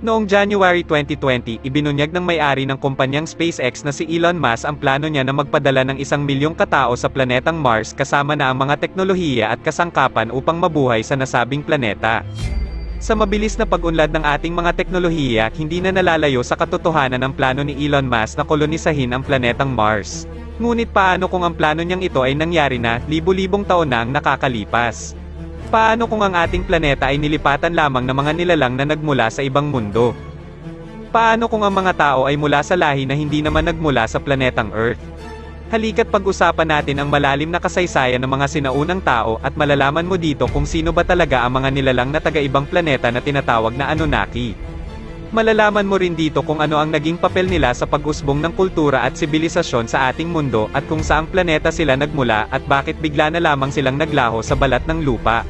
Noong January 2020, ibinunyag ng may-ari ng kumpanyang SpaceX na si Elon Musk ang plano niya na magpadala ng isang milyong katao sa planetang Mars kasama na ang mga teknolohiya at kasangkapan upang mabuhay sa nasabing planeta. Sa mabilis na pag-unlad ng ating mga teknolohiya, hindi na nalalayo sa katotohanan ang plano ni Elon Musk na kolonisahin ang planetang Mars. Ngunit paano kung ang plano niyang ito ay nangyari na, libu-libong taon na ang nakakalipas? Paano kung ang ating planeta ay nilipatan lamang ng mga nilalang na nagmula sa ibang mundo? Paano kung ang mga tao ay mula sa lahi na hindi naman nagmula sa planetang Earth? Halika't pag-usapan natin ang malalim na kasaysayan ng mga sinaunang tao at malalaman mo dito kung sino ba talaga ang mga nilalang na taga-ibang planeta na tinatawag na Anunnaki. Malalaman mo rin dito kung ano ang naging papel nila sa pag-usbong ng kultura at sibilisasyon sa ating mundo at kung saang planeta sila nagmula at bakit bigla na lamang silang naglaho sa balat ng lupa.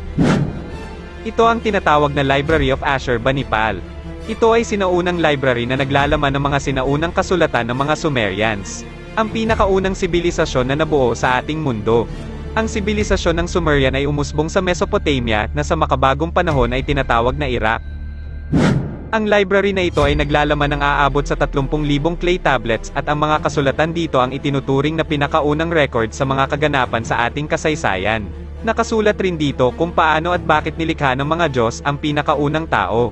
Ito ang tinatawag na Library of Ashurbanipal. Ito ay sinaunang library na naglalaman ng mga sinaunang kasulatan ng mga Sumerians. Ang pinakaunang sibilisasyon na nabuo sa ating mundo. Ang sibilisasyon ng Sumerian ay umusbong sa Mesopotamia na sa makabagong panahon ay tinatawag na Iraq. Ang library na ito ay naglalaman ng aabot sa 30,000 clay tablets at ang mga kasulatan dito ang itinuturing na pinakaunang record sa mga kaganapan sa ating kasaysayan. Nakasulat rin dito kung paano at bakit nilikha ng mga Diyos ang pinakaunang tao.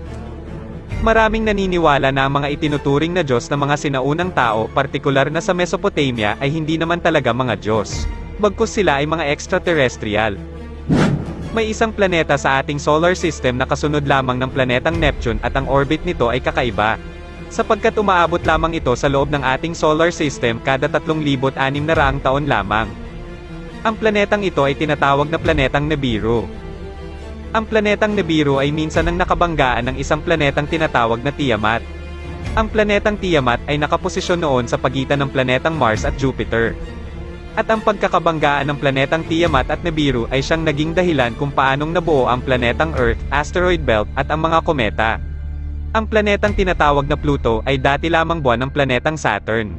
Maraming naniniwala na ang mga itinuturing na Diyos ng mga sinaunang tao, partikular na sa Mesopotamia, ay hindi naman talaga mga Diyos. Bagkus sila ay mga extraterrestrial. May isang planeta sa ating solar system na kasunod lamang ng planetang Neptune at ang orbit nito ay kakaiba. Sapagkat umaabot lamang ito sa loob ng ating solar system kada 3,600 taon lamang. Ang planetang ito ay tinatawag na planetang Nibiru. Ang planetang Nibiru ay minsan ang nakabanggaan ng isang planetang tinatawag na Tiamat. Ang planetang Tiamat ay nakaposisyon noon sa pagitan ng planetang Mars at Jupiter. At ang pagkakabanggaan ng planetang Tiamat at Nibiru ay siyang naging dahilan kung paanong nabuo ang planetang Earth, asteroid belt, at ang mga kometa. Ang planetang tinatawag na Pluto ay dati lamang buwan ng planetang Saturn.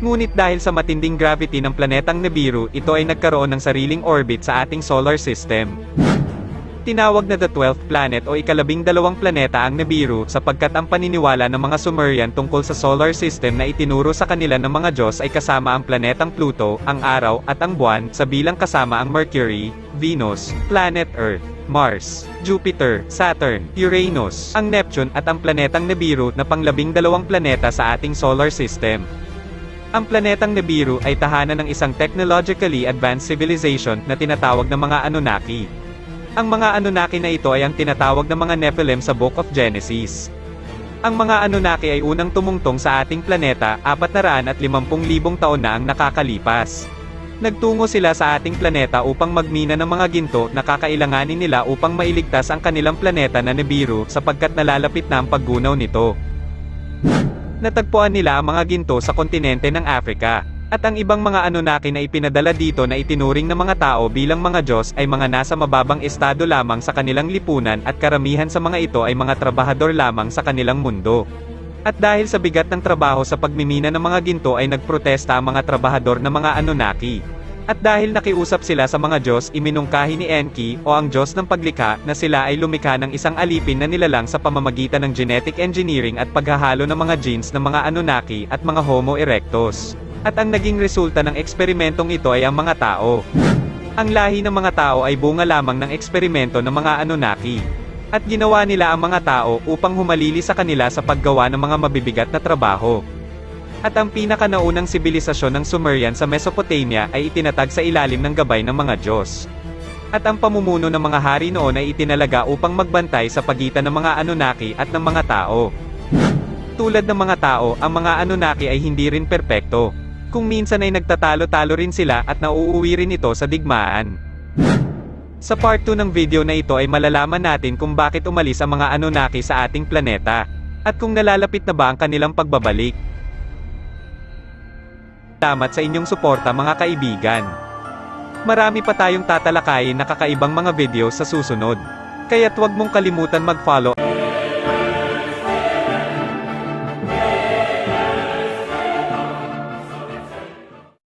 Ngunit dahil sa matinding gravity ng planetang Nibiru, ito ay nagkaroon ng sariling orbit sa ating solar system. Tinawag na the 12th planet o ikalabing dalawang planeta ang Nibiru sapagkat ang paniniwala ng mga Sumerian tungkol sa solar system na itinuro sa kanila ng mga Diyos ay kasama ang planetang Pluto, ang araw, at ang buwan, sa bilang kasama ang Mercury, Venus, planet Earth, Mars, Jupiter, Saturn, Uranus, ang Neptune at ang planetang Nibiru na panglabing dalawang planeta sa ating solar system. Ang planetang Nibiru ay tahanan ng isang technologically advanced civilization na tinatawag na mga Anunnaki. Ang mga Anunnaki na ito ay ang tinatawag na mga Nephilim sa Book of Genesis. Ang mga Anunnaki ay unang tumungtong sa ating planeta, 450,000 taon na ang nakakalipas. Nagtungo sila sa ating planeta upang magmina ng mga ginto na kakailanganin nila upang mailigtas ang kanilang planeta na Nibiru sapagkat nalalapit na ang paggunaw nito. Natagpuan nila ang mga ginto sa kontinente ng Africa. At ang ibang mga Anunnaki na ipinadala dito na itinuring ng mga tao bilang mga Diyos ay mga nasa mababang estado lamang sa kanilang lipunan at karamihan sa mga ito ay mga trabahador lamang sa kanilang mundo. At dahil sa bigat ng trabaho sa pagmimina ng mga ginto ay nagprotesta ang mga trabahador ng mga Anunnaki. At dahil nakiusap sila sa mga Diyos iminungkahi ni Enki o ang Diyos ng paglikha na sila ay lumikha ng isang alipin na nilalang sa pamamagitan ng genetic engineering at paghahalo ng mga genes ng mga Anunnaki at mga Homo erectus. At ang naging resulta ng eksperimentong ito ay ang mga tao. Ang lahi ng mga tao ay bunga lamang ng eksperimento ng mga Anunnaki. At ginawa nila ang mga tao upang humalili sa kanila sa paggawa ng mga mabibigat na trabaho. At ang pinakanaunang sibilisasyon ng Sumerian sa Mesopotamia ay itinatag sa ilalim ng gabay ng mga Diyos. At ang pamumuno ng mga hari noon ay itinalaga upang magbantay sa pagitan ng mga Anunnaki at ng mga tao. Tulad ng mga tao, ang mga Anunnaki ay hindi rin perpekto. Kung minsan ay nagtatalo-talo rin sila at nauuwi rin ito sa digmaan. Sa part 2 ng video na ito ay malalaman natin kung bakit umalis ang mga Anunnaki sa ating planeta. At kung nalalapit na ba ang kanilang pagbabalik. Salamat sa inyong suporta mga kaibigan. Marami pa tayong tatalakayin na kakaibang mga video sa susunod. Kaya't huwag mong kalimutan mag-follow